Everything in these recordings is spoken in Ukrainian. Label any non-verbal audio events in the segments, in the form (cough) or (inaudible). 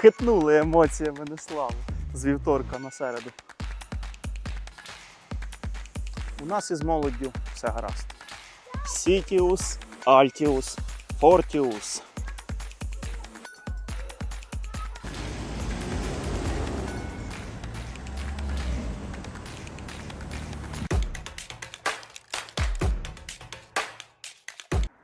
хитнули емоціями Неславу з вівторка на середу. У нас із молоддю все гаразд. Сітіус, Альтіус, Фортіус.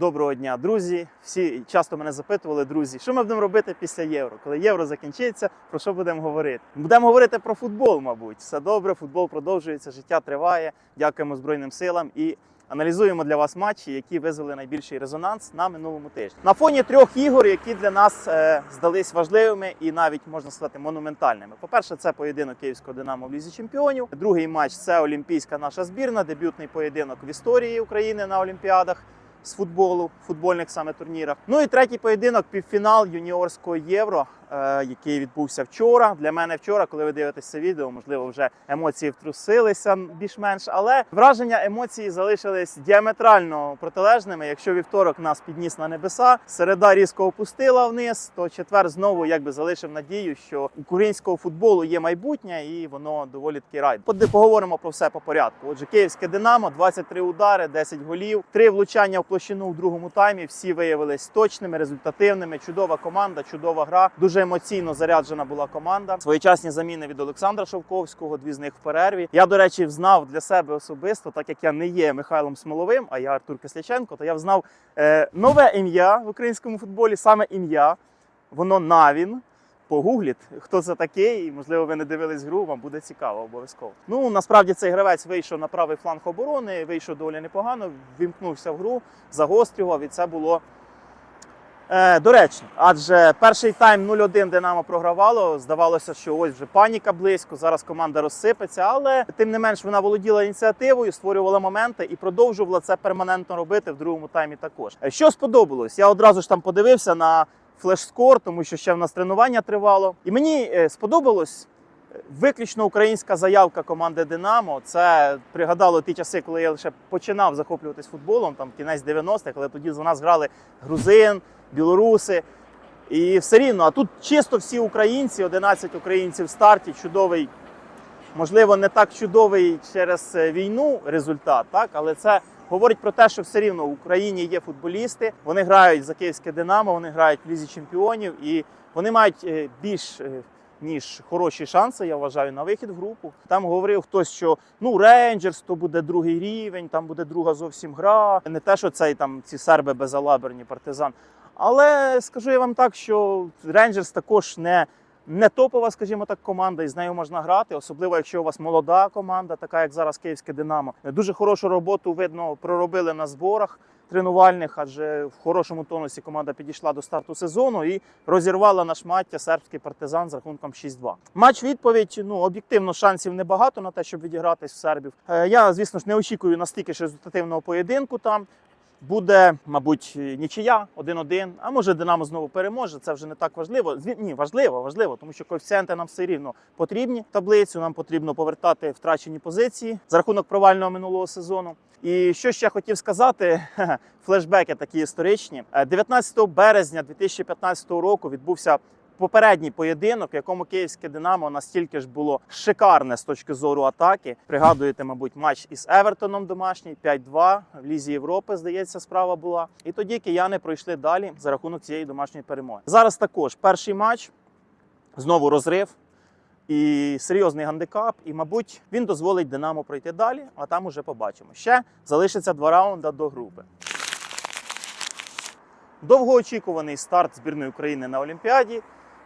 Доброго дня, друзі. Всі часто мене запитували, друзі, що ми будемо робити після євро? Коли євро закінчиться, про що будемо говорити? Будемо говорити про футбол, мабуть. Все добре, футбол продовжується, життя триває. Дякуємо Збройним силам і аналізуємо для вас матчі, які визвали найбільший резонанс на минулому тижні. На фоні трьох ігор, які для нас е, здались важливими і навіть можна сказати монументальними. По-перше, це поєдинок Київського Динамо в Лізі Чемпіонів. Другий матч це Олімпійська наша збірна, дебютний поєдинок в історії України на Олімпіадах з футболу, футбольних саме турнірах. Ну і третій поєдинок півфінал юніорського євро, е, який відбувся вчора. Для мене вчора, коли ви дивитесь це відео, можливо, вже емоції втрусилися більш-менш, але враження емоцій залишились діаметрально протилежними. Якщо вівторок нас підніс на небеса, середа різко опустила вниз, то четвер знову якби залишив надію, що українського футболу є майбутнє і воно доволі таки рай. Поговоримо про все по порядку. Отже, київське Динамо, 23 удари, 10 голів, 3 влучання в площину в другому таймі. Всі виявились точними, результативними. Чудова команда, чудова гра. Дуже емоційно заряджена була команда. Своєчасні заміни від Олександра Шовковського, дві з них в перерві. Я, до речі, взнав для себе особисто, так як я не є Михайлом Смоловим, а я Артур Кисляченко, то я взнав е, нове ім'я в українському футболі, саме ім'я. Воно Навін. Погугліть, хто це такий, і можливо ви не дивились гру, вам буде цікаво обов'язково. Ну насправді цей гравець вийшов на правий фланг оборони, вийшов доволі непогано, вімкнувся в гру, загострював, і це було е, доречно. Адже перший тайм 0-1 Динамо програвало. Здавалося, що ось вже паніка близько. Зараз команда розсипеться, але тим не менш вона володіла ініціативою, створювала моменти і продовжувала це перманентно робити в другому таймі. Також Е, що сподобалось, я одразу ж там подивився на флеш-скор, тому що ще в нас тренування тривало. І мені е, сподобалось. е, Виключно українська заявка команди Динамо. Це пригадало ті часи, коли я лише починав захоплюватись футболом, там кінець 90-х, але тоді за нас грали грузин, білоруси. І все рівно, а тут чисто всі українці, 11 українців в старті, чудовий, можливо, не так чудовий через е, війну результат, так, але це говорить про те, що все рівно в Україні є футболісти, вони грають за київське Динамо, вони грають в лізі чемпіонів, і вони мають е, більш е, ніж хороші шанси, я вважаю, на вихід в групу. Там говорив хтось, що ну Рейнджерс то буде другий рівень, там буде друга зовсім гра. Не те, що цей там ці серби безалаберні партизан. Але скажу я вам так, що Рейнджерс також не, не топова, скажімо так, команда, і з нею можна грати, особливо якщо у вас молода команда, така як зараз Київське Динамо. Дуже хорошу роботу видно проробили на зборах тренувальних, адже в хорошому тонусі команда підійшла до старту сезону і розірвала на шмаття сербський партизан з рахунком 6-2. Матч відповідь. Ну об'єктивно шансів небагато на те, щоб відігратись в сербів. Е, Я, звісно ж, не очікую настільки ж результативного поєдинку там. Буде, мабуть, нічия 1-1, а може Динамо знову переможе. Це вже не так важливо. Ні, важливо, важливо, тому що коефіцієнти нам все рівно потрібні. Таблицю нам потрібно повертати втрачені позиції за рахунок провального минулого сезону. І що ще хотів сказати, (laughs) флешбеки такі історичні. Е, 19 березня 2015 року відбувся попередній поєдинок, в якому київське Динамо настільки ж було шикарне з точки зору атаки. Пригадуєте, мабуть, матч із Евертоном домашній 5-2 в Лізі Європи, здається, справа була. І тоді кияни пройшли далі за рахунок цієї домашньої перемоги. Зараз також перший матч, знову розрив. І серйозний гандикап, і, мабуть, він дозволить Динамо пройти далі, а там уже побачимо. Ще залишиться два раунди до групи. Довгоочікуваний старт збірної України на Олімпіаді.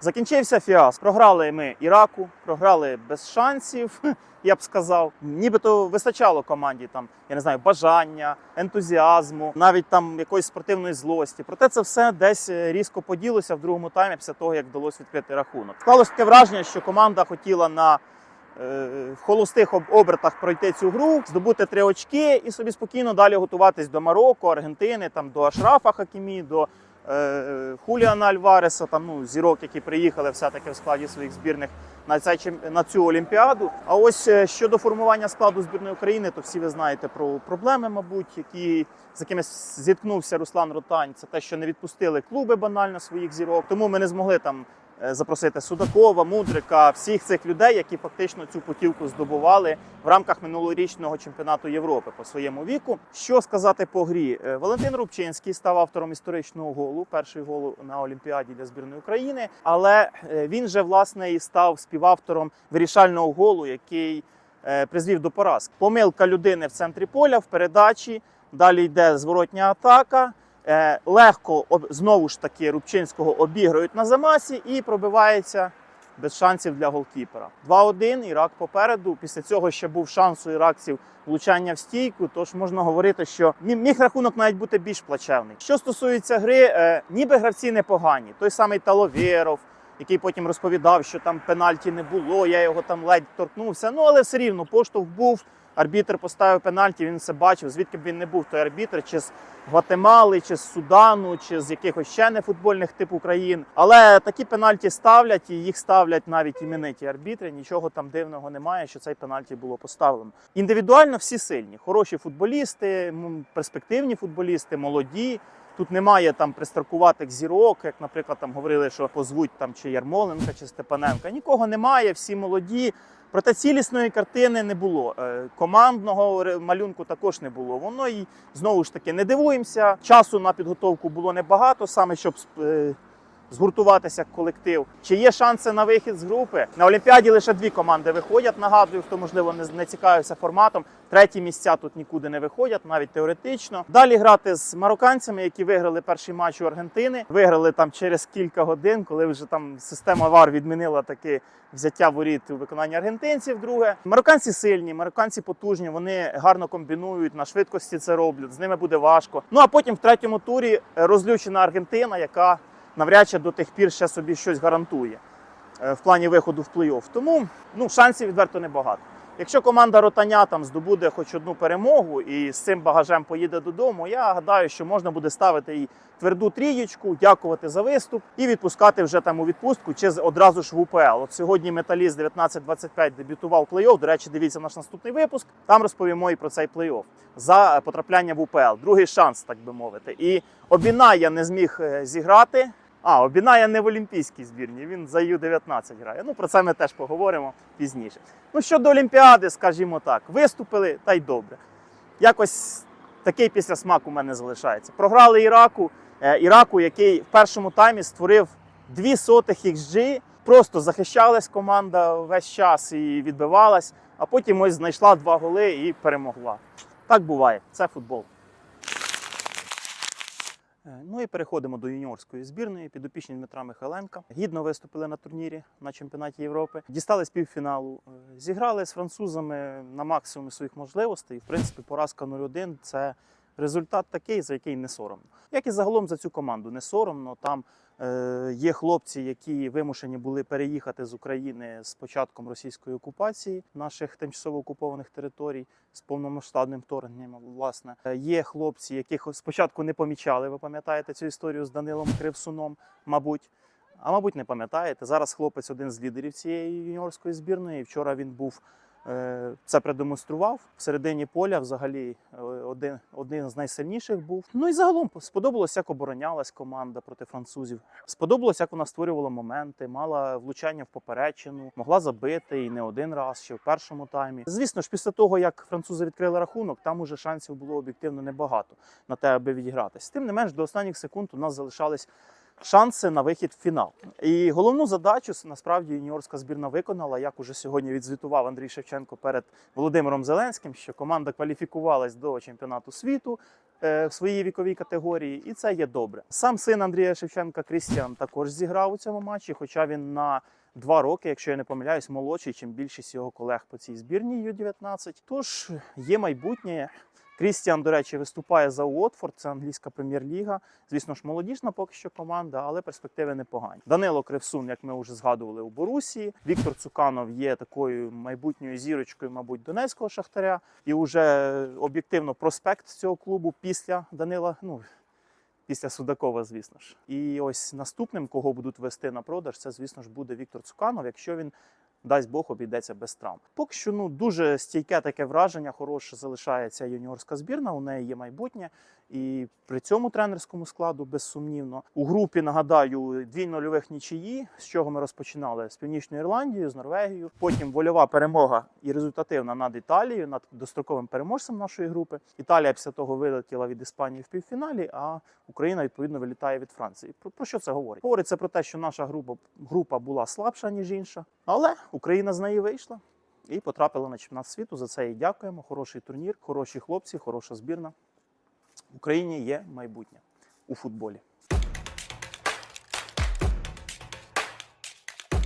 Закінчився фіаско. Програли ми Іраку, програли без шансів, (laughs) я б сказав. Нібито вистачало команді там, я не знаю, бажання, ентузіазму, навіть там якоїсь спортивної злості. Проте це все десь е, різко поділося в другому таймі після того, як вдалося відкрити рахунок. Склалось таке враження, що команда хотіла на е, в холостих об- обертах пройти цю гру, здобути три очки і собі спокійно далі готуватись до Марокко, Аргентини, там до Ашрафа Хакімі, до Хуліана Альвареса, там ну зірок, які приїхали все-таки в складі своїх збірних на цей на цю олімпіаду. А ось е, щодо формування складу збірної України, то всі ви знаєте про проблеми, мабуть, які з якими зіткнувся Руслан Ротань. Це те, що не відпустили клуби банально своїх зірок. Тому ми не змогли там е, запросити Судакова, Мудрика, всіх цих людей, які фактично цю путівку здобували в рамках минулорічного чемпіонату Європи по своєму віку. Що сказати по грі? Е, Валентин Рубчинський став автором історичного голу, перший голу на Олімпіаді для збірної України. Але е, він же власне і став співавтором вирішального голу, який е, призвів до поразки. Помилка людини в центрі поля в передачі. Далі йде зворотня атака. Е, Легко знову ж таки Рубчинського обіграють на замасі і пробивається без шансів для голкіпера. 2-1, Ірак попереду. Після цього ще був шанс у іракців влучання в стійку. Тож можна говорити, що мі- міг рахунок навіть бути більш плачевний. Що стосується гри, е, ніби гравці непогані. Той самий Таловєров, який потім розповідав, що там пенальті не було, я його там ледь торкнувся. Ну але все рівно поштовх був. Арбітр поставив пенальті, він це бачив, звідки б він не був той арбітр, чи з Гватемали, чи з Судану, чи з якихось ще не футбольних типу країн. Але такі пенальті ставлять, і їх ставлять навіть імениті арбітри. Нічого там дивного немає, що цей пенальті було поставлено. Індивідуально всі сильні, хороші футболісти, перспективні футболісти, молоді. Тут немає там пристаркуватих зірок, як, наприклад, там говорили, що позвуть там чи Ярмоленка, чи Степаненка. Нікого немає, всі молоді. Проте цілісної картини не було. Е, Командного малюнку також не було. Воно і знову ж таки не дивуємося. Часу на підготовку було небагато, саме щоб е, згуртуватися колектив. Чи є шанси на вихід з групи? На Олімпіаді лише дві команди виходять. Нагадую, хто можливо не, цікавився форматом. Треті місця тут нікуди не виходять, навіть теоретично. Далі грати з марокканцями, які виграли перший матч у Аргентини. Виграли там через кілька годин, коли вже там система ВАР відмінила таке взяття воріт у виконанні аргентинців. Друге, марокканці сильні, марокканці потужні. Вони гарно комбінують на швидкості. Це роблять. З ними буде важко. Ну а потім в третьому турі розлючена Аргентина, яка навряд чи до тих пір ще собі щось гарантує е, в плані виходу в плей-офф. Тому ну, шансів відверто небагато. Якщо команда Ротаня там здобуде хоч одну перемогу і з цим багажем поїде додому, я гадаю, що можна буде ставити їй тверду трієчку, дякувати за виступ і відпускати вже там у відпустку чи одразу ж в УПЛ. От сьогодні металіст 19-25 дебютував плей-офф. До речі, дивіться наш наступний випуск. Там розповімо і про цей плей-офф за е, потрапляння в УПЛ. Другий шанс, так би мовити. І Обінaya не зміг е, зіграти. А, Обінaya не в олімпійській збірні, він за Ю-19 грає. Ну про це ми теж поговоримо пізніше. Ну щодо Олімпіади, скажімо так, виступили та й добре. Якось такий післясмак у мене залишається. Програли Іраку, е, Іраку, який в першому таймі створив дві сотих XG, просто захищалась команда весь час і відбивалась, а потім ось знайшла два голи і перемогла. Так буває, це футбол. Е, Ну і переходимо до юніорської збірної. Підопічні Дмитра Михайленка. Гідно виступили на турнірі на чемпіонаті Європи. Дістали з півфіналу. Е, Зіграли з французами на максимумі своїх можливостей. В принципі, поразка 0-1 – це результат такий, за який не соромно. Як і загалом за цю команду не соромно. Там е, є хлопці, які вимушені були переїхати з України з початком російської окупації наших тимчасово окупованих територій з повномасштабним вторгненням. Власне, Е, є хлопці, яких спочатку не помічали. Ви пам'ятаєте цю історію з Данилом Кривсуном, мабуть. А мабуть, не пам'ятаєте. Зараз хлопець один з лідерів цієї юніорської збірної. Вчора він був це продемонстрував в середині поля. Взагалі е, один, один з найсильніших був. Ну і загалом сподобалось, як оборонялась команда проти французів. Сподобалось, як вона створювала моменти, мала влучання в поперечину, могла забити і не один раз ще в першому таймі. Звісно ж, після того як французи відкрили рахунок, там уже шансів було об'єктивно небагато на те, аби відігратись. Тим не менш, до останніх секунд у нас залишались шанси на вихід в фінал. І головну задачу насправді юніорська збірна виконала, як уже сьогодні відзвітував Андрій Шевченко перед Володимиром Зеленським, що команда кваліфікувалась до чемпіонату світу е, в своїй віковій категорії, і це є добре. Сам син Андрія Шевченка Крістіан також зіграв у цьому матчі, хоча він на Два роки, якщо я не помиляюсь, молодший, чим більшість його колег по цій збірній Ю-19. Тож є майбутнє. Крістіан, до речі, виступає за Уотфорд, це англійська прем'єр-ліга. Звісно ж, молодіжна поки що команда, але перспективи непогані. Данило Кривсун, як ми вже згадували у Борусії. Віктор Цуканов є такою майбутньою зірочкою, мабуть, донецького шахтаря. І вже об'єктивно проспект цього клубу після Данила. Ну після Судакова, звісно ж. І ось наступним, кого будуть вести на продаж, це, звісно ж, буде Віктор Цуканов, якщо він. Дасть Бог обійдеться без травм. Поки що ну дуже стійке таке враження, хороше залишається юніорська збірна. У неї є майбутнє. І при цьому тренерському складу, безсумнівно, у групі нагадаю дві нульових нічиї, з чого ми розпочинали з Північною Ірландією, з Норвегією. Потім вольова перемога і результативна над Італією, над достроковим переможцем нашої групи. Італія після того вилетіла від Іспанії в півфіналі, а Україна відповідно вилітає від Франції. Про, про що це говорить? Говорить це про те, що наша група, група була слабша ніж інша, але Україна з неї вийшла. І потрапила на чемпіонат світу. За це їй дякуємо. Хороший турнір, хороші хлопці, хороша збірна. В Україні є майбутнє у футболі.